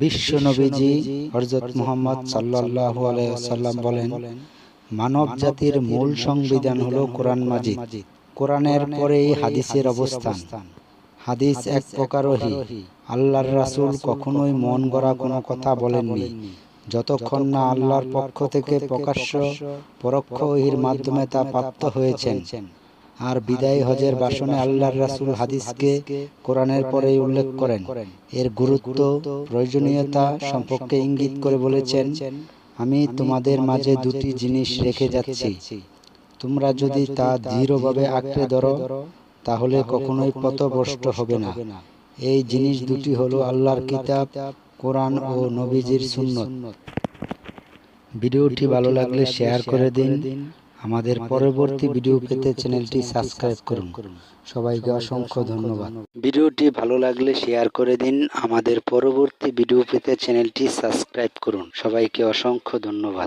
বিশ্ব নবীজি হজরত মুহাম্মদ সাল্লাল্লাহু আলাইহি সাল্লাম বলেন মানব জাতির মূল সংবিধান হলো কোরআন মাজিদ। কোরআনের পরেই হাদিসের অবস্থান। হাদিস এক প্রকার ওহী আল্লাহর রাসূল কখনোই মন গড়া কোনো কথা বলেননি। যতক্ষণ না আল্লাহর পক্ষ থেকে প্রকাশ্য পরোক্ষ ওহির মাধ্যমে তা প্রাপ্ত হয়েছেন। আর বিদায় হজের বাসনে আল্লাহর রাসূল হাদিসকে কোরআনের পরেই উল্লেখ করেন। এর গুরুত্ব, প্রয়োজনীয়তা সম্পর্কে ইঙ্গিত করে বলেছেন, আমি তোমাদের মাঝে দুটি জিনিস রেখে যাচ্ছি। তোমরা যদি তা দৃঢ়ভাবে আঁকড়ে ধরো, তাহলে কখনোই পথভ্রষ্ট হবে না। এই জিনিস দুটি হলো আল্লাহর কিতাব, কোরআন ও নবীজির সুন্নত। ভিডিওটি ভালো লাগলে শেয়ার করে দিন। আমাদের পরবর্তী ভিডিও পেতে চ্যানেলটি সাবস্ক্রাইব করুন। সবাইকে অসংখ্য ধন্যবাদ। ভিডিওটি ভালো লাগলে শেয়ার করে দিন। আমাদের পরবর্তী ভিডিও পেতে চ্যানেলটি সাবস্ক্রাইব করুন। সবাইকে অসংখ্য ধন্যবাদ।